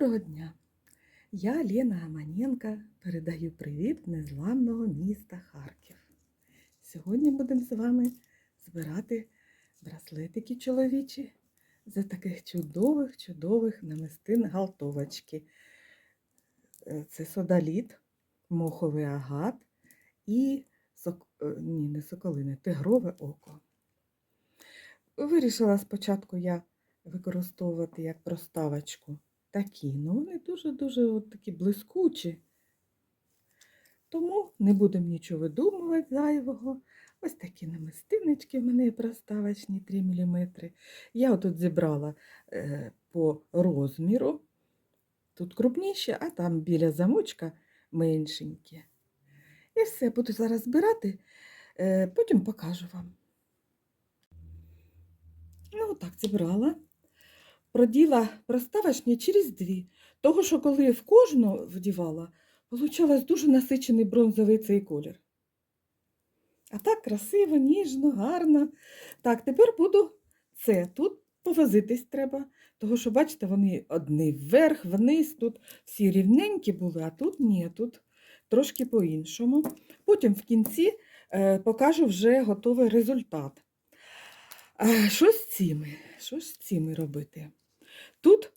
Доброго дня! Я Лена Гаманенко передаю привіт незламного міста Харків. Сьогодні будемо з вами збирати браслетики чоловічі за таких чудових, чудових намистин галтовочки. Е, Це содаліт, моховий агат і сок... е, ні, не соколине, тигрове око. Вирішила спочатку я використовувати як проставочку такі. Ну, вони дуже-дуже от такі блискучі. Тому не будемо нічого видумувати зайвого. Ось такі намистиночки в мене проставочні 3 мм. Я отут зібрала е, по розміру. Тут крупніші, а там біля замочка меншенькі. І все, буду зараз збирати, е, потім покажу вам. Ну, так, зібрала. Проділа проставочні через дві. Того, що коли в кожну вдівала, получалось дуже насичений бронзовий цей колір. А так красиво, ніжно, гарно. Так, тепер буду це. Тут повозитись треба. Того, що, бачите, вони одні вверх, вниз, тут всі рівненькі були, а тут ні, тут трошки по-іншому. Потім в кінці е, покажу вже готовий результат. А, що з цими? Що з цими робити? Тут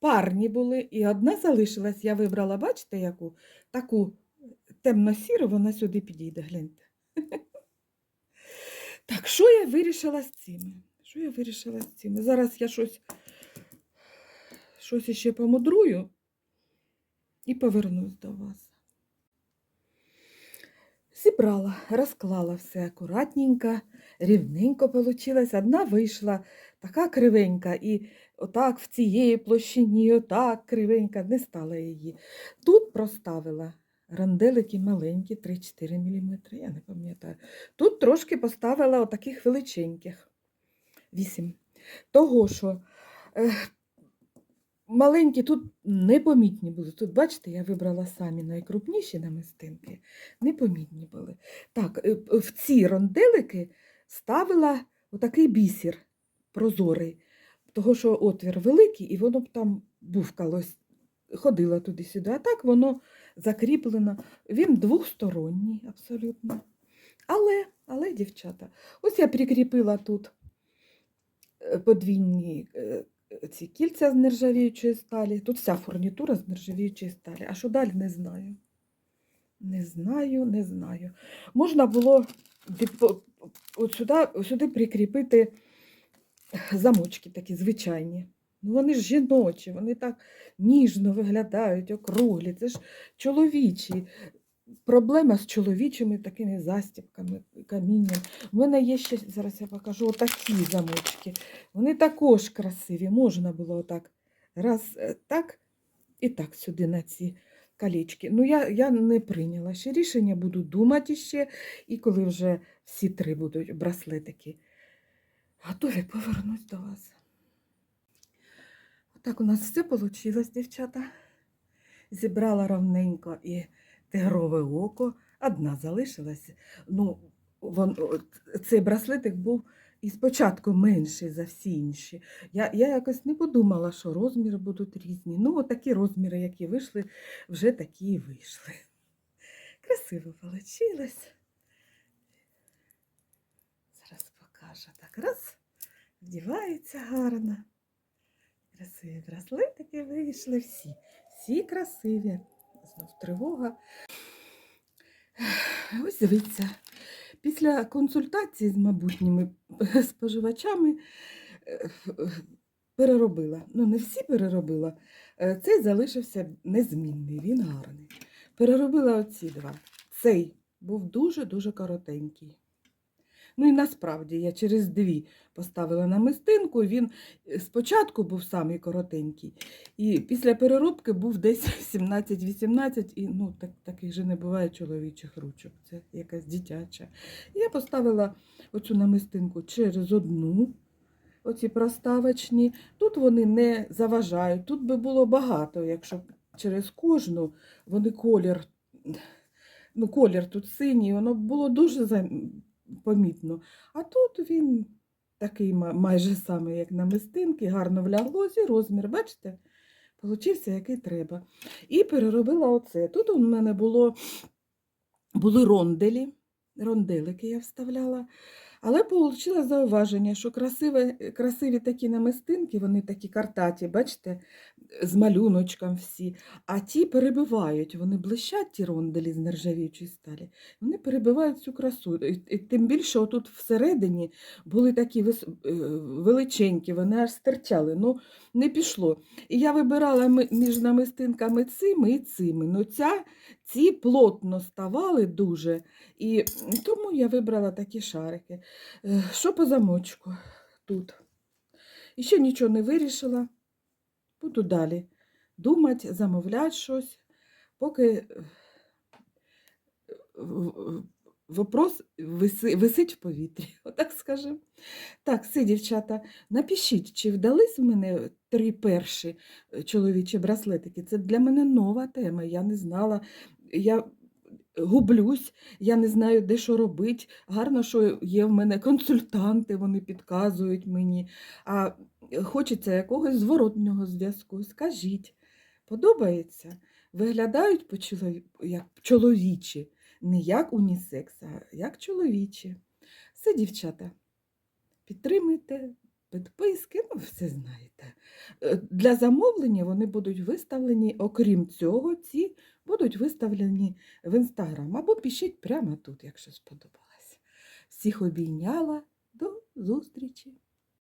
парні були, і одна залишилась. Я вибрала, бачите, яку? Таку темно-сіру, вона сюди підійде, гляньте. Так, що я вирішила з цими? Що я вирішила з цими? Зараз я щось, щось іще помудрую і повернусь до вас. Зібрала, розклала все акуратненько, рівненько получилось. Одна вийшла така кривенька, і отак в цієї площині, отак кривенька, не стала її. Тут проставила ранделики маленькі, 3-4 мм, я не пам'ятаю. Тут трошки поставила отаких величеньких 8. Того, що е, маленькі тут непомітні були. Тут, бачите, я вибрала самі найкрупніші намистинки, непомітні були. Так, е, в ці ронделики ставила отакий бісер прозорий, того, що отвір великий, і воно б там бувкалось, ходила туди-сюди. А так воно закріплено. Він двохсторонній абсолютно. Але, але, дівчата, ось я прикріпила тут е, подвійні е, ці кільця з нержавіючої сталі. Тут вся фурнітура з нержавіючої сталі. А що далі не знаю. Не знаю, не знаю. Можна було от сюди, сюди прикріпити замочки такі звичайні. Ну, вони ж жіночі, вони так ніжно виглядають, округлі. Це ж чоловічі. Проблема з чоловічими такими застібками, камінням. У мене є ще, зараз я покажу, отакі замочки. Вони також красиві. Можна було отак раз е, так і так сюди на ці колечки. Ну, я, я не прийняла ще рішення, буду думати ще, і коли вже всі три будуть браслетики готові, повернусь до вас. Отак у нас все вийшло, дівчата. Зібрала ровненько і тигрове око. Одна залишилася. Ну, вон, цей браслетик був і спочатку менший за всі інші. Я, я якось не подумала, що розміри будуть різні. Ну, такі розміри, які вийшли, вже такі і вийшли. Красиво вийшло. Зараз покажу. Так, раз, вдівається гарно. Красиві браслетики вийшли всі. Всі красиві. Знов тривога. Ось дивіться, після консультації з майбутніми споживачами е, переробила. Ну, не всі переробила. Е, Цей залишився незмінний, він гарний. Переробила оці два. Цей був дуже-дуже коротенький. Ну і насправді я через дві поставила на мистинку, він е, спочатку був самий коротенький, і після переробки був десь 17-18, і ну, так, таких же не буває чоловічих ручок, це якась дитяча. Я поставила оцю намистинку через одну, оці проставочні. Тут вони не заважають, тут би було багато, якщо через кожну вони колір, ну, колір тут синій, воно було дуже помітно. А тут він такий майже самий, як на мистинки, гарно вляглося, розмір, бачите? Получився, який треба. І переробила оце. Тут у мене було, були ронделі, ронделики я вставляла. Але отримала зауваження, що красиві, красиві такі намистинки, вони такі картаті, бачите, з малюночком всі. А ті перебивають, вони блищать, ті ронделі з нержавіючої сталі. Вони перебивають цю красу. І, тим більше отут всередині були такі е, величенькі, вони аж стирчали. Ну, не пішло. І я вибирала між намистинками цими і цими. Ну, ця, ці плотно ставали дуже. І тому я вибрала такі шарики. Е, Що по замочку тут? І ще нічого не вирішила. Буду далі думати, замовляти щось, поки е, вопрос висить в повітрі, отак скажемо. Так, все, дівчата, напишіть, чи вдались в мене три перші е, чоловічі браслетики. Це для мене нова тема. Я не знала. Я гублюсь, я не знаю, де що робити. Гарно, що є в мене консультанти, вони підказують мені. А хочеться якогось зворотнього зв'язку. Скажіть, подобається? Виглядають як чоловічі, не як унісекс, а як чоловічі. Все, дівчата, підтримуйте, підписки, ну, все знаєте. Е, Для замовлення вони будуть виставлені, окрім цього, ці будуть виставлені в інстаграм або пишіть прямо тут, якщо сподобалось. Всіх обійняла. До зустрічі!